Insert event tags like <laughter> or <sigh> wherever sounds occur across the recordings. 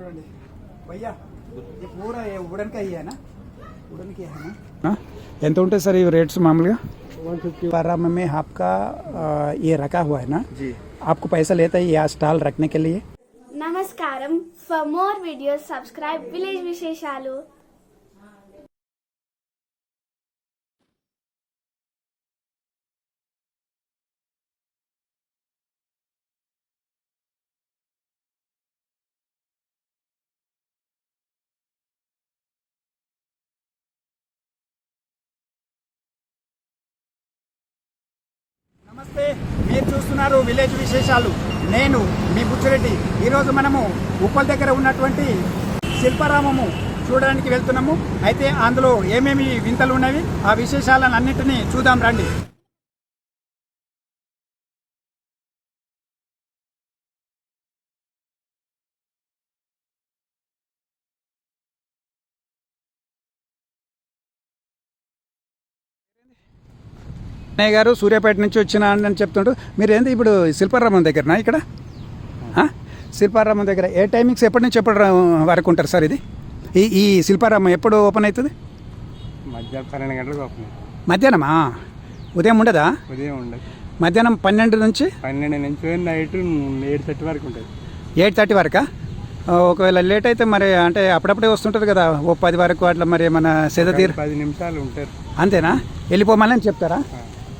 చూడండి భయ్యా ये पूरा ये वुडन का ही है ना वुडन की है ना ఎంత ఉంటాయి సార్ ఈ రేట్స్ మామూలుగా वन फिफ्टी बारह में आपका आ, ये रखा हुआ है ना जी आपको पैसा लेता है यहाँ स्टॉल रखने के लिए నమస్కారం for more videos subscribe village విశేషాలు చూస్తున్నారు విలేజ్ విశేషాలు నేను మీ బుచ్చిరెడ్డి ఈరోజు మనము ఉప్పల్ దగ్గర ఉన్నటువంటి శిల్పారామము చూడడానికి వెళ్తున్నాము అయితే అందులో ఏమేమి వింతలు ఉన్నవి ఆ విశేషాలను అన్నింటినీ చూద్దాం రండి అన్నయ్య గారు సూర్యాపేట నుంచి వచ్చిన అని చెప్తుంటూ మీరు ఏంది ఇప్పుడు శిల్పారామం దగ్గరనా ఇక్కడ శిల్పారామం దగ్గర ఏ టైమింగ్స్ ఎప్పటి నుంచి ఎప్పటి వరకు ఉంటారు సార్ ఇది ఈ ఈ శిల్పారామం ఎప్పుడు ఓపెన్ అవుతుంది మధ్యాహ్నం పన్నెండు ఓపెన్ మధ్యాహ్నమా ఉదయం ఉండదా ఉదయం ఉండదు మధ్యాహ్నం పన్నెండు నుంచి పన్నెండు నుంచి నైట్ ఎయిట్ థర్టీ వరకు ఉంటుంది ఎయిట్ థర్టీ వరకా ఒకవేళ లేట్ అయితే మరి అంటే అప్పుడప్పుడే వస్తుంటుంది కదా ఓ పది వరకు అట్లా మరి ఏమైనా సెదతీరు పది నిమిషాలు ఉంటారు అంతేనా వెళ్ళిపోమాలని చెప్తారా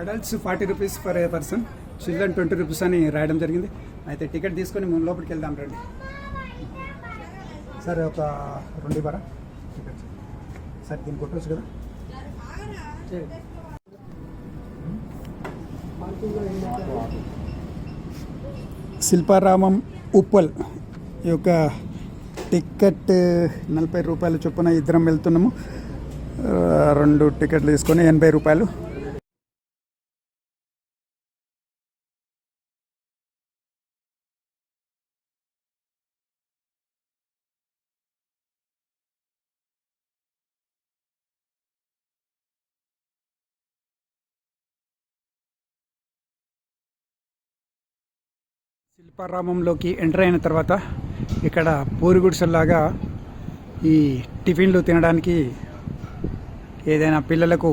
adults forty rupees per person children twenty rupees అని రాయడం జరిగింది అయితే టికెట్ తీసుకొని మేము లోపలికి వెళ్దాం రండి సార్ ఒక రెండు బారా టికెట్ సార్ దీన్ని కొట్టచ్చు కదా శిల్పారామం ఉప్పల్ ఈ యొక్క టికెట్ నలభై రూపాయలు చొప్పున ఇద్దరం వెళ్తున్నాము రెండు టికెట్లు తీసుకొని ఎనభై రూపాయలు శిల్పారామంలోకి ఎంటర్ అయిన తర్వాత ఇక్కడ పూరిగుడిసల్లాగా ఈ టిఫిన్లు తినడానికి ఏదైనా పిల్లలకు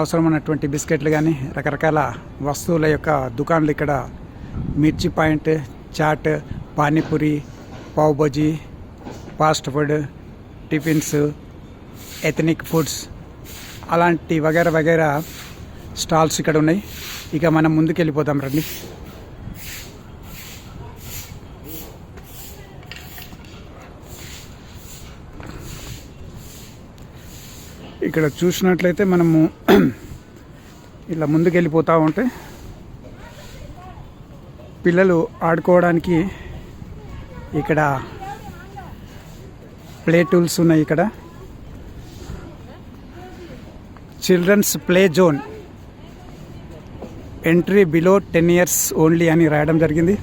అవసరమైనటువంటి బిస్కెట్లు కానీ రకరకాల వస్తువుల యొక్క దుకాణాలు ఇక్కడ మిర్చి point chaat panipuri pav bhaji fast food tiffins ethnic foods అలాంటి వగైరా వగైరా స్టాల్స్ ఇక్కడ ఉన్నాయి ఇక మనం ముందుకెళ్ళిపోతాం రండి ఇక్కడ చూసినట్లయితే మనము <clears throat> ఇలా ముందుకెళ్ళిపోతూ ఉంటే పిల్లలు ఆడుకోవడానికి ఇక్కడ ప్లే టూల్స్ ఉన్నాయి ఇక్కడ children's play zone entry below ten years only అని రాయడం జరిగింది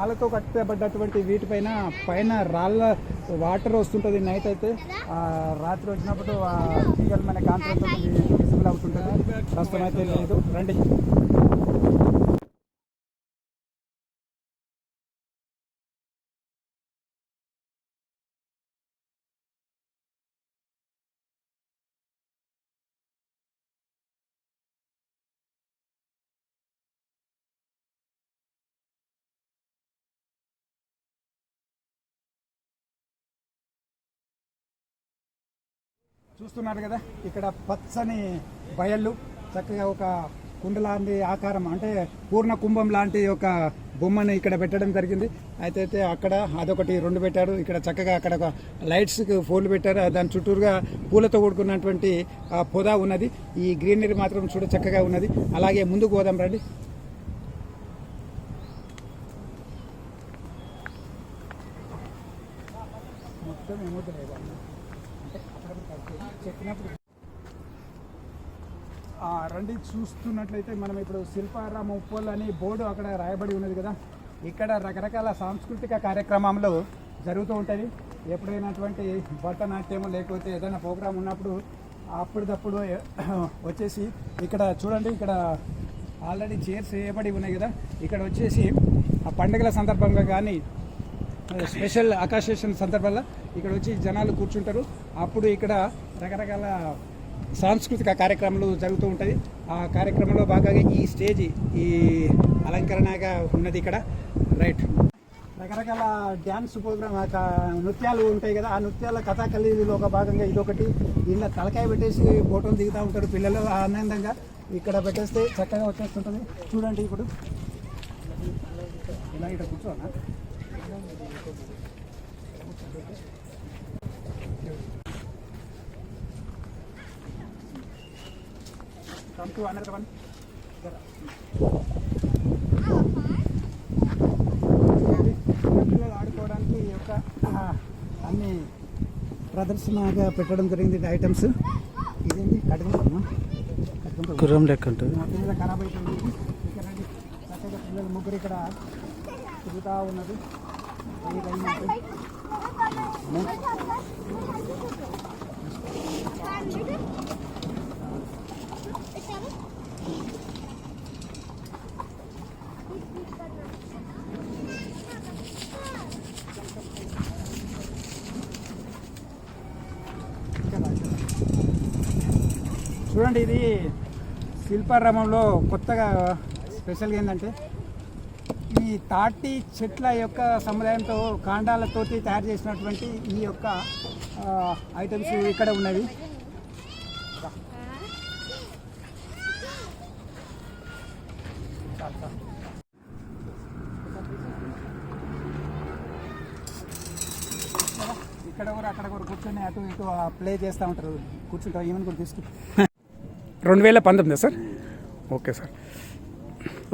రాళ్ళతో కట్టబడ్డటువంటి వీటిపైన పైన రాళ్ళ వాటర్ వస్తుంటుంది నైట్ అయితే రాత్రి వచ్చినప్పుడు తీగలమైన కాంతితో విజిబుల్ అవుతుంటుంది ప్రస్తుతం అయితే లేదు రండి చూస్తున్నారు కదా ఇక్కడ పచ్చని బయళ్ళు చక్కగా ఒక కుండ లాంటి ఆకారం అంటే పూర్ణ కుంభం లాంటి ఒక బొమ్మను ఇక్కడ పెట్టడం జరిగింది అయితే అయితే అక్కడ అదొకటి రెండు పెట్టారు ఇక్కడ చక్కగా అక్కడ ఒక లైట్స్కి ఫోన్లు పెట్టారు దాని చుట్టూరుగా పూలతో కూడుకున్నటువంటి పొద ఉన్నది ఈ గ్రీనరీ మాత్రం చూడ చక్కగా ఉన్నది అలాగే ముందుకు పోదాం రండి చెప్పినప్పుడు రండి చూస్తున్నట్లయితే మనం ఇప్పుడు శిల్పారామ ఉప్పల్ అనే బోర్డు అక్కడ రాయబడి ఉన్నది కదా ఇక్కడ రకరకాల సాంస్కృతిక కార్యక్రమంలో జరుగుతూ ఉంటుంది ఎప్పుడైనటువంటి భరతనాట్యం లేకపోతే ఏదైనా ప్రోగ్రాం ఉన్నప్పుడు అప్పటిదప్పుడు <clears throat> వచ్చేసి ఇక్కడ చూడండి ఇక్కడ ఆల్రెడీ చైర్స్ వేయబడి ఉన్నాయి కదా ఇక్కడ వచ్చేసి ఆ పండుగల సందర్భంగా కానీ స్పెషల్ అకాసేషన్ సందర్భంలో ఇక్కడ వచ్చి జనాలు కూర్చుంటారు అప్పుడు ఇక్కడ రకరకాల సాంస్కృతిక కార్యక్రమాలు జరుగుతూ ఉంటాయి ఆ కార్యక్రమంలో భాగంగా ఈ స్టేజ్ ఈ అలంకరణగా ఉన్నది ఇక్కడ రైట్ రకరకాల డ్యాన్స్ ప్రోగ్రామ్ నృత్యాలు ఉంటాయి కదా ఆ నృత్యాల కథాకళీలో ఒక భాగంగా ఇదొకటి దీనిలో తలకాయ పెట్టేసి ఫోటోలు దిగుతూ ఉంటారు పిల్లలు ఆనందంగా ఇక్కడ పెట్టేస్తే చక్కగా వచ్చేస్తుంటుంది చూడండి ఇప్పుడు ఇలా ఇక్కడ కూర్చోనా come to another one. పిల్లలు ఆడుకోవడానికి ఈ యొక్క అన్ని ప్రదర్శనగా పెట్టడం జరిగింది ఐటమ్స్ ఇదేంటి కట్టుకుంటామా గుర్రం లెక్క ఉంటుంది పిల్లలు ఖరాబ్ అయిపోయింది ఇక్కడ చక్కగా పిల్లలు ముగ్గురు ఇక్కడ తిరుగుతూ ఉన్నది చూడండి ఇది శిల్పారామంలో కొత్తగా స్పెషల్గా ఏంటంటే ఈ తాటి చెట్ల యొక్క సముదాయంతో కాండాలతో తయారు చేసినటువంటి ఈ యొక్క ఐటమ్స్ ఇక్కడ ఉన్నవి ఇక్కడ కూడా అక్కడ కూడా కూర్చొని అటు ఇటు ప్లే చేస్తూ ఉంటారు కూర్చుంటారు ఈవెన్ కూడా తీసుకు రెండు వేల పంతొమ్మిది సార్ ఓకే సార్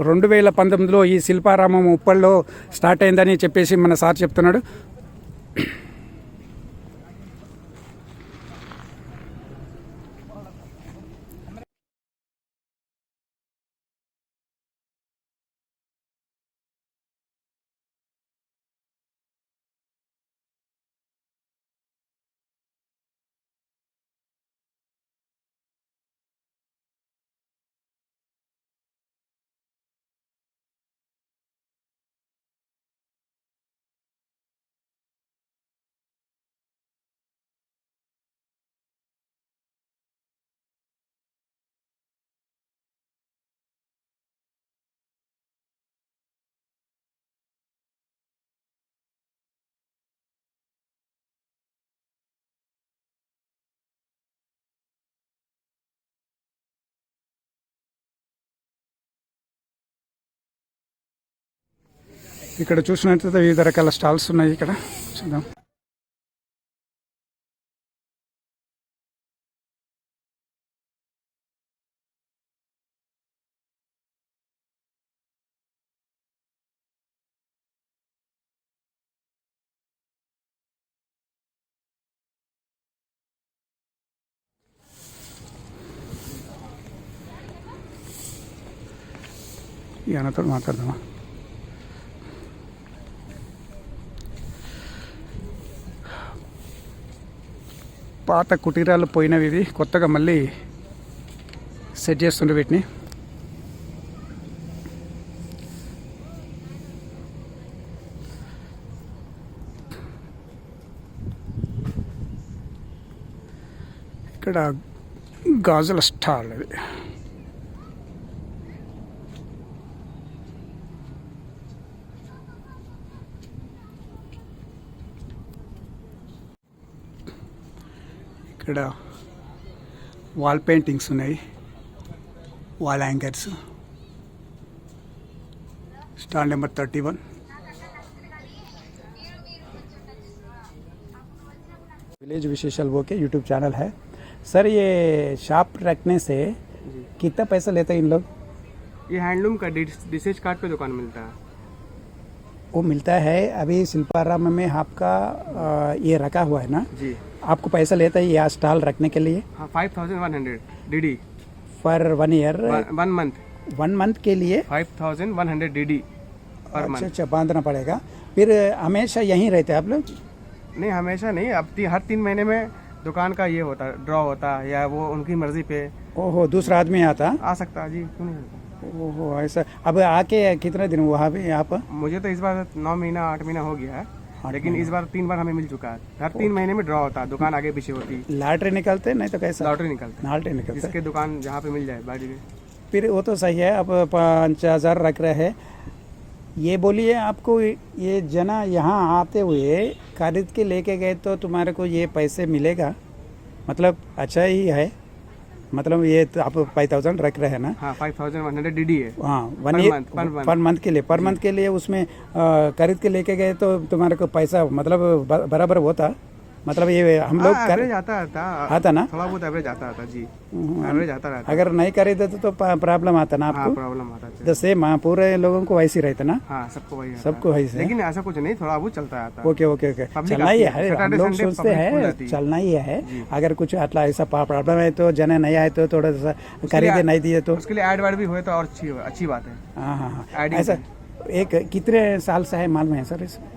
రెండు వేల పంతొమ్మిదిలో ఈ శిల్పారామం ఉప్పల్లో స్టార్ట్ అయిందని చెప్పేసి మన సార్ చెప్తున్నాడు ఇక్కడ చూసినట్లయితే వివిధ రకాల స్టాల్స్ ఉన్నాయి ఇక్కడ చూద్దాం ఈ అన్నతో మాట్లాడదామా పాత కుటీరాలు పోయినవి ఇవి కొత్తగా మళ్ళీ సెట్ చేస్తుండే వీటిని ఇక్కడ గాజుల స్టాల్ అది ఇక్కడ వాల్ పెయింటింగ్స్ ఉన్నాయి వాల్ యాంకర్స్ స్టాల్ विलेज विशेषल वो के यूट्यूब चैनल है सर ये शॉप रखने से कितना पैसा लेते हैं इन लोग ये हैंडलूम का डिसेज कार्ड पे दुकान मिलता है वो मिलता है अभी शिल्पाराम में आपका ये रखा हुआ है ना जी आपको पैसा लेता है ये स्टॉल रखने के लिए फाइव हाँ, thousand one hundred D D for one year one month one month के लिए five thousand one hundred D D अच्छा अच्छा बांधना पड़ेगा फिर हमेशा यहीं रहते हैं आप लोग नहीं हमेशा नहीं अब ती, हर तीन महीने में दुकान का ये होता ड्रॉ होता या वो उनकी मर्जी पे ओहो दूसरा आदमी आता आ सकता जी क्यों नहीं ओहो ऐसा अब आके कितने दिन वहाँ भी यहाँ पर मुझे तो इस बार नौ महीना आठ महीना हो गया है लेकिन इस बार तीन बार हमें मिल चुका है हर तीन महीने में ड्रॉ होता है दुकान आगे पीछे होती है लॉटरी निकलते नहीं तो कैसे लॉटरी निकलते लॉटरी निकलते इसके दुकान जहाँ पे मिल जाए बाड़ी में फिर वो तो सही है आप पाँच हज़ार रख रहे हैं ये बोलिए आपको ये जना यहाँ आते हुए खरीद के लेके गए तो तुम्हारे को ये पैसे मिलेगा मतलब अच्छा ही है मतलब ये तो आप फाइव थाउजेंड रख रहे हैं ना five thousand one hundred D D है हाँ वन पर मंथ के लिए पर मंथ के लिए उसमें खरीद के लेके गए तो तुम्हारे को पैसा मतलब बराबर होता मतलब ये हम लोग हाँ, कर जाता था आता ना थोड़ा बहुत एवरेज आता था जी एवरेज हम्म, आता रहता अगर नहीं करे देते तो, तो प्रॉब्लम आता ना हाँ, आपको प्रॉब्लम आता जैसे तो हाँ, पूरे लोगों को वैसे रहता ना सबको वही सबको वही लेकिन ऐसा कुछ नहीं थोड़ा बहुत चलता रहता ओके ओके ओके चलना ही है हम लोग सोचते हैं चलना ही है अगर कुछ अटला ऐसा प्रॉब्लम है तो जने नहीं आए तो थोड़ा सा खरीदे नहीं दिए तो उसके लिए एड वैड भी हुए तो और अच्छी अच्छी बात है हाँ हाँ हाँ ऐसा एक कितने साल से है मालूम है सर इसमें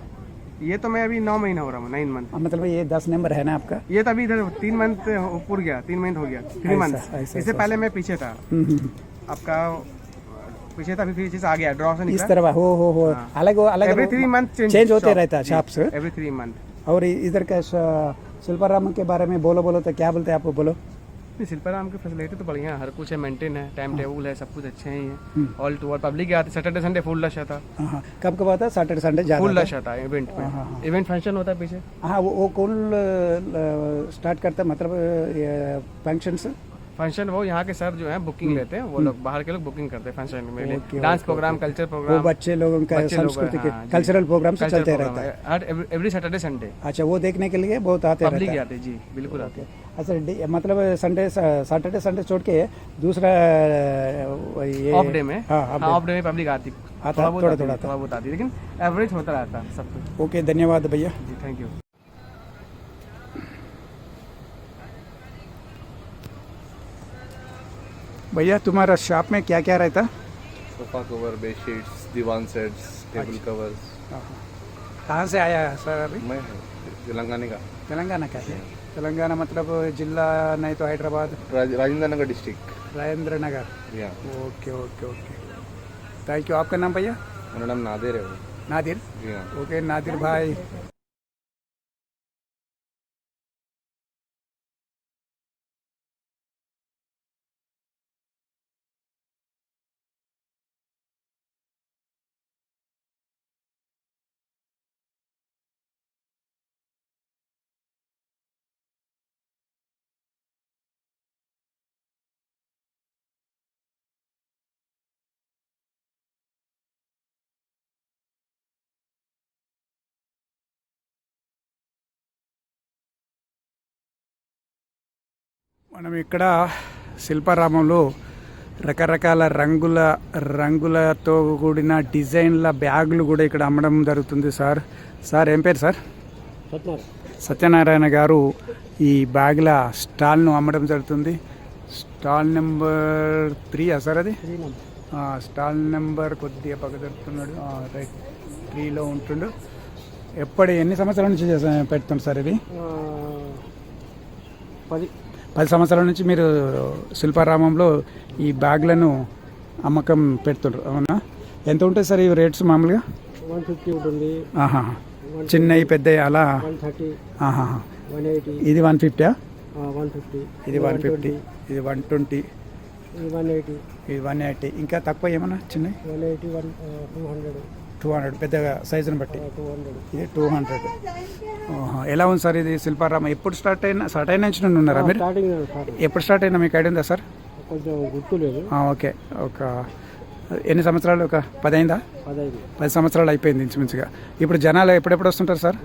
ये तो मैं अभी नौ महीना हो रहा हूँ नाइन मंथ मतलब ये दस नंबर है ना आपका ये तो अभी इधर तीन मंथ पूर गया तीन मंथ हो गया थ्री मंथ इससे पहले मैं पीछे था हम्म, हम्म, हम्म। आपका पीछे था फिर आ गया ड्रॉ से इस तरह हो हो हो हाँ। अलग अलग एवरी थ्री मंथ चेंज होते रहता है एवरी थ्री मंथ और इधर का राम के बारे में बोलो बोलो तो क्या बोलते हैं आपको बोलो नहीं शिल्पाराम की फैसिलिटी तो बढ़िया है हर कुछ है मेंटेन है टाइम हाँ। टेबल है सब कुछ अच्छे ही हम्म। है ऑल टू ऑल पब्लिक आती सैटरडे संडे फुल रश आता हाँ, हाँ। कब कब आता है सैटरडे संडे फुल रश आता है इवेंट में इवेंट फंक्शन होता है पीछे हाँ वो, वो कौन स्टार्ट करता है मतलब फंक्शन से फंक्शन वो यहाँ के सर जो है बुकिंग हम्म। लेते हैं वो लोग हम्म। बाहर के लोग बुकिंग करते हैं फंक्शन में डांस प्रोग्राम कल्चर प्रोग्राम वो बच्चे लोगों का संस्कृति के कल्चरल प्रोग्राम से चलते रहता है एवरी सैटरडे संडे अच्छा वो देखने के लिए बहुत आते हैं जी बिल्कुल आते हैं अच्छा मतलब संडे सैटरडे संडे छोड़ के दूसरा ये ऑफ डे में हाँ ऑफ डे हाँ, में पब्लिक आती आता थोड़ा थोड़ा थोड़ा बहुत आती लेकिन एवरेज होता रहता है सब कुछ ओके धन्यवाद भैया जी थैंक यू भैया तुम्हारा शॉप में क्या क्या रहता सोफा कवर बेडशीट्स दीवान सेट्स टेबल कवर्स कहाँ से आया सर अभी मैं तेलंगाना का तेलंगाना का है हाँ। तेलंगाना मतलब जिला नहीं तो हैदराबाद राजेंद्र नगर डिस्ट्रिक्ट राजेंद्र नगर या okay okay okay thank you आपका नाम भैया मेरा नाम नादिर है नादिर या ओके नादिर भाई మనం ఇక్కడ శిల్పారామంలో రకరకాల రంగుల రంగులతో కూడిన డిజైన్ల బ్యాగులు కూడా ఇక్కడ అమ్మడం జరుగుతుంది సార్ సార్ ఏం పేరు సార్ సత్యనారాయణ గారు ఈ బ్యాగుల స్టాల్ను అమ్మడం జరుగుతుంది స్టాల్ నెంబర్ త్రీ సార్ అది స్టాల్ నెంబర్ కొద్దిగా పక్క జరుగుతున్నాడు రైట్ త్రీలో ఉంటుండు ఎప్పటి ఎన్ని సంవత్సరాల నుంచి పెడుతుంది సార్ ఇది పది పది సంవత్సరాల నుంచి మీరు శిల్పారామంలో ఈ బ్యాగ్లను అమ్మకం పెడుతుండ్రు అవునా ఎంత ఉంటాయి సార్ ఈ రేట్స్ మామూలుగా ఆహా చిన్నవి పెద్దవి అలా ఆహా ఇది వన్ ఫిఫ్టీయా వన్ ఫిఫ్టీ ఇది వన్ ఫిఫ్టీ ఇది వన్ ట్వంటీ వన్ ఎయిటీ ఇది వన్ ఎయిటీ ఇంకా తక్కువ ఏమన్నా చిన్నవి one eighty one two hundred two hundred పెద్దగా సైజుని బట్టి ఇది టూ హండ్రెడ్ ఎలా ఉంది సార్ ఇది శిల్పారామ ఎప్పుడు స్టార్ట్ అయినా స్టార్ట్ అయిన నుంచి నుండి ఉన్నారా మీరు ఎప్పుడు స్టార్ట్ అయినా మీకు ఐడియా ఉందా సార్ ఓకే ఒక ఎన్ని సంవత్సరాలు ఒక పదైందా పది సంవత్సరాలు అయిపోయింది ఇంచుమించుగా ఇప్పుడు జనాలు ఎప్పుడెప్పుడు వస్తుంటారు సార్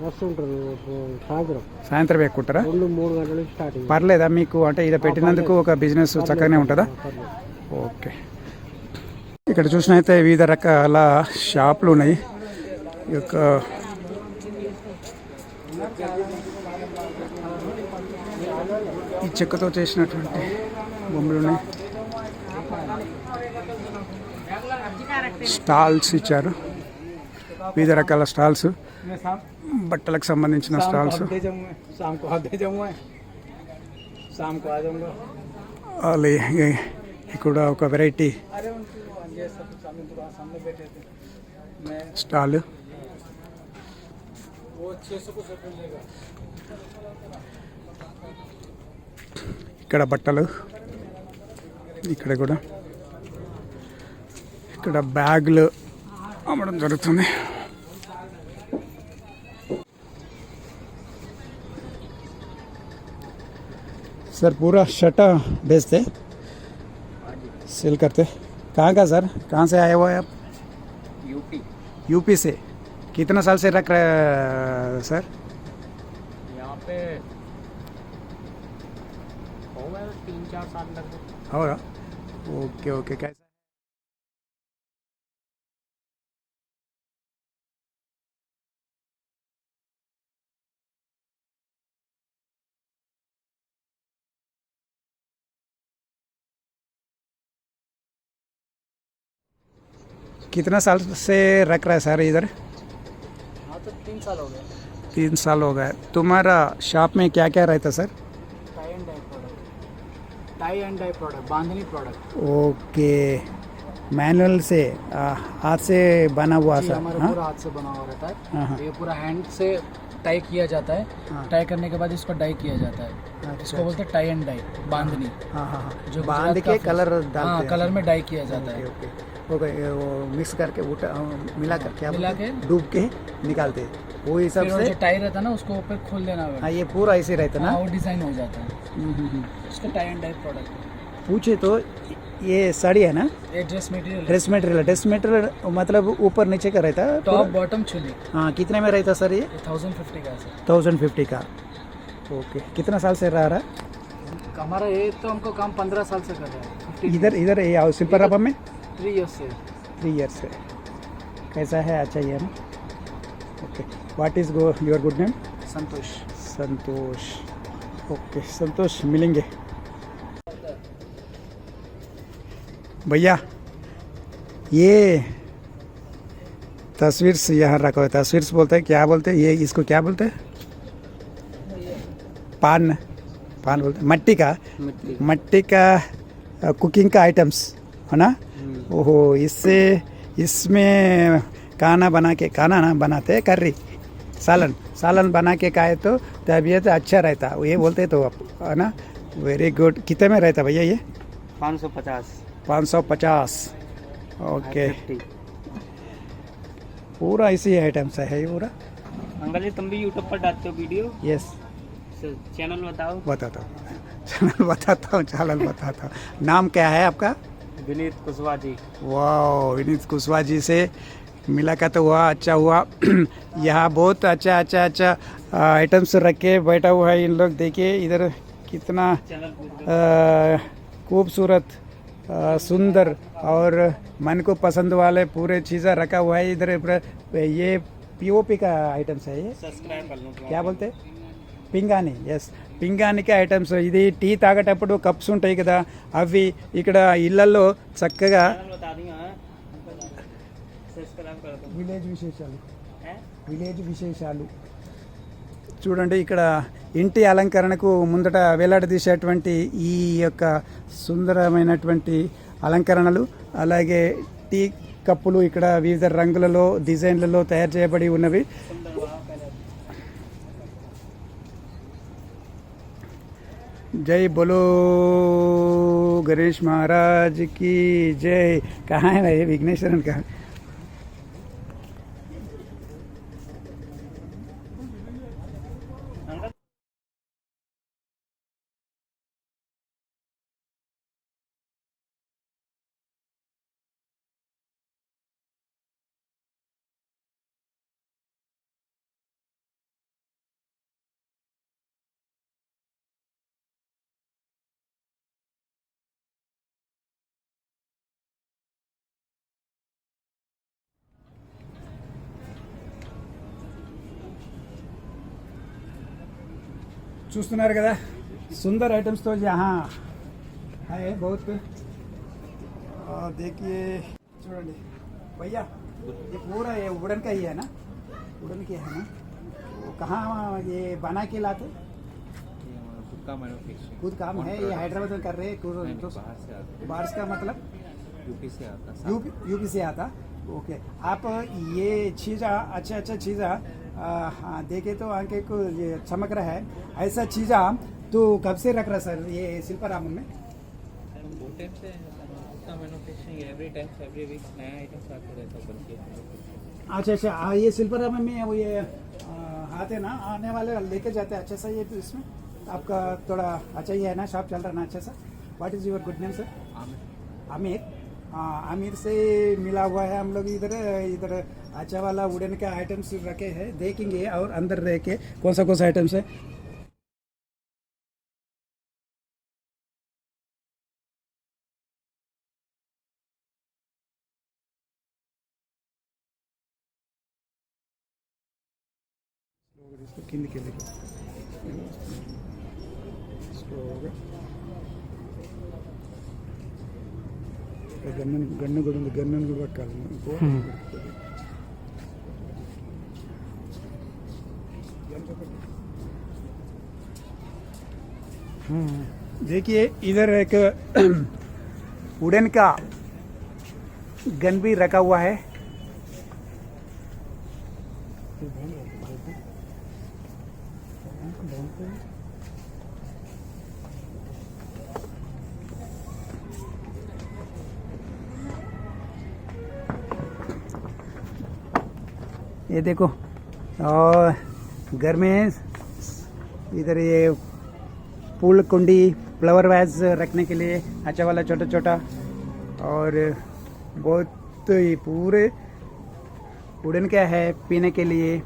సాయంత్రం ఎక్కుంటారా పర్లేదా మీకు అంటే ఇలా పెట్టినందుకు ఒక బిజినెస్ చక్కగానే ఉంటుందా ఓకే ఇక్కడ చూసినైతే వివిధ రకాల షాపులు ఉన్నాయి ఈ యొక్క ఈ చెక్కతో చేసినటువంటి బొమ్మలు ఉన్నాయి స్టాల్స్ ఇచ్చారు వివిధ రకాల స్టాల్స్ బట్టలకు సంబంధించిన స్టాల్స్ ఇక్కడ ఒక వెరైటీ स्टाल इकड़ बटल इकड़ कुछ बैग अम्म ఇక్కడ सर पूरा शर्ट बेचते सेल करते कहाँ का सर कहाँ से आए हुआ है आप यूपी यूपी से कितना साल से रख रहे सर यहाँ पे तीन चार साल लग हो रहा ओके ओके क्या कितना साल से रख रहा है सर इधर हाँ तो तीन साल हो गया तीन साल हो गया तुम्हारा शॉप में क्या क्या रहता सर ओके मैनुअल से हाथ से बना हुआ सर हमारा हाँ? हाथ से बना हुआ रहता है हाँ, हाँ। ये पूरा हैंड से टाई किया जाता है टाई करने के बाद इसको डाई किया जाता है अच्छा, अच्छा। इसको बोलते हैं टाई एंड डाई बांधनी जो बांध के कलर हाँ, कलर में डाई किया जाता है वो, वो मिक्स करके उठा मिला करके मिला के डूब के निकालते हैं वो हिसाब से टाई रहता ना उसको ऊपर खोल देना हाँ ये पूरा ऐसे रहता ना हाँ, वो डिज़ाइन हो जाता है हम्म, हम्म, हम्म। उसका टाई एंड डाई प्रोडक्ट पूछे तो ये साड़ी है ना ये dress material dress material dress material मतलब ऊपर नीचे का रहता है टॉप बॉटम छुले हाँ कितने में रहता सर ये थाउजेंड फिफ्टी का थाउजेंड फिफ्टी का ओके कितना साल से रह रहा हमारा ये तो हमको काम पंद्रह साल से कर रहा है इधर इधर ये आओ सिंपल रफा में थ्री ईयर से थ्री ईयर से कैसा है अच्छा ये ना okay what is go your good name Santosh Santosh okay Santosh मिलेंगे भैया ये तस्वीर से यहाँ रखा हुआ तस्वीर बोलते हैं क्या बोलते हैं ये इसको क्या बोलते हैं पान पान बोलते मट्टी का मट्टी का कुकिंग का आइटम्स है ना ओहो इससे इसमें खाना बना के खाना ना बनाते हैं कर्री सालन सालन बना के खाए तो तबीयत अच्छा रहता ये बोलते तो आप है ना वेरी गुड कितने में रहता भैया ये पाँच सौ पचास पाँच सौ पचास ओके पूरा इसी आइटम से है पूरा अंकल जी तुम भी यूट्यूब पर डालते हो वीडियो यस चैनल बताओ बताता हूँ चैनल <laughs> बताता हूँ चैनल बताता हूँ नाम क्या है आपका विनीत कुशवाहा जी वाह विनीत कुशवाहा जी से मुलाकात हुआ अच्छा हुआ <clears throat> यहाँ बहुत अच्छा अच्छा अच्छा आइटम्स रख के बैठा हुआ है इन लोग देखिए इधर कितना खूबसूरत सुंदर और मन को पसंद वाले पूरे चीज़ें रखा हुआ है इधर ये पीओपी का आइटम्स है ये क्या बोलते पिंगानी यस పింగానికి ఐటమ్స్ ఇది టీ తాగేటప్పుడు కప్స్ ఉంటాయి కదా అవి ఇక్కడ ఇళ్లలో చక్కగా విలేజ్ విశేషాలు విలేజ్ విశేషాలు చూడండి ఇక్కడ ఇంటి అలంకరణకు ముందట వేలాడదీసేటువంటి ఈ యొక్క సుందరమైనటువంటి అలంకరణలు అలాగే టీ కప్పులు ఇక్కడ వివిధ రంగులలో డిజైన్లలో తయారు చేయబడి ఉన్నవి जय बोलो गणेश महाराज की जय कहाँ है भाई विघ्नेश्वरन कहाँ चूस्त कदा सुंदर ऐटम्स तो यहाँ हाई बहुत देखिए चूँ भैया ये पूरा ये उड़न का ही है ना उड़न के है ना वो कहाँ ये बना के लाते खुद काम है ये हैदराबाद में कर रहे हैं बारिश का मतलब यूपी से आता यूपी यूपी से आता ओके आप ये चीज़ अच्छा अच्छा चीज़ देखे तो आंखें को ये चमक रहा है ऐसा चीज़ा तो कब से रख रहा सर ये शिल्पाराम में तो अच्छा अच्छा ये शिल्पाराम में वो ये आते ना आने वाले लेके जाते अच्छा सा ये तो इसमें आपका थोड़ा अच्छा ही है ना शॉप चल रहा ना अच्छा सा what is your good name sir Aamir Aamir Aamir से मिला हुआ है हम लोग इधर इधर अच्छा वाला वुडन के आइटम्स रखे हैं देखेंगे और अंदर रह के कौन सा कौन सा आइटम्स है इसको किंद के गन्न गन्न गन्न गन्न गन्न गन्न गन्न गन्न गन्न देखिए इधर एक उडन का गन भी रखा हुआ है ये देखो और घर में इधर ये फूल कुंडी फ्लावर वैज रखने के लिए अच्छा वाला छोटा छोटा और बहुत ये पूरे उड़न क्या है पीने के लिए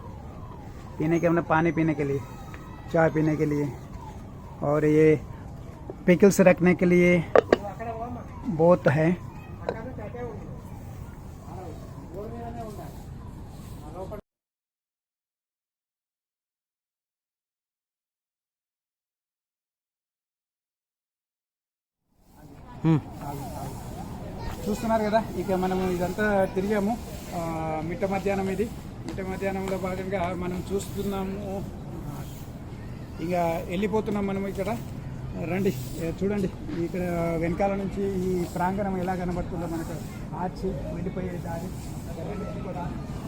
पीने के हमने मतलब पानी पीने के लिए चाय पीने के लिए और ये पिकल्स रखने के लिए बहुत है చూస్తున్నారు కదా ఇక మనము ఇదంతా తిరిగాము మిట్ట మధ్యాహ్నం ఇది మిట్ట మధ్యాహ్నంలో భాగంగా మనం చూస్తున్నాము ఇక వెళ్ళిపోతున్నాం మనం ఇక్కడ రండి చూడండి ఇక్కడ వెనకాల నుంచి ఈ ప్రాంగణం ఎలా కనబడుతుందో మనకు ఆర్చి వెళ్ళిపోయే దారి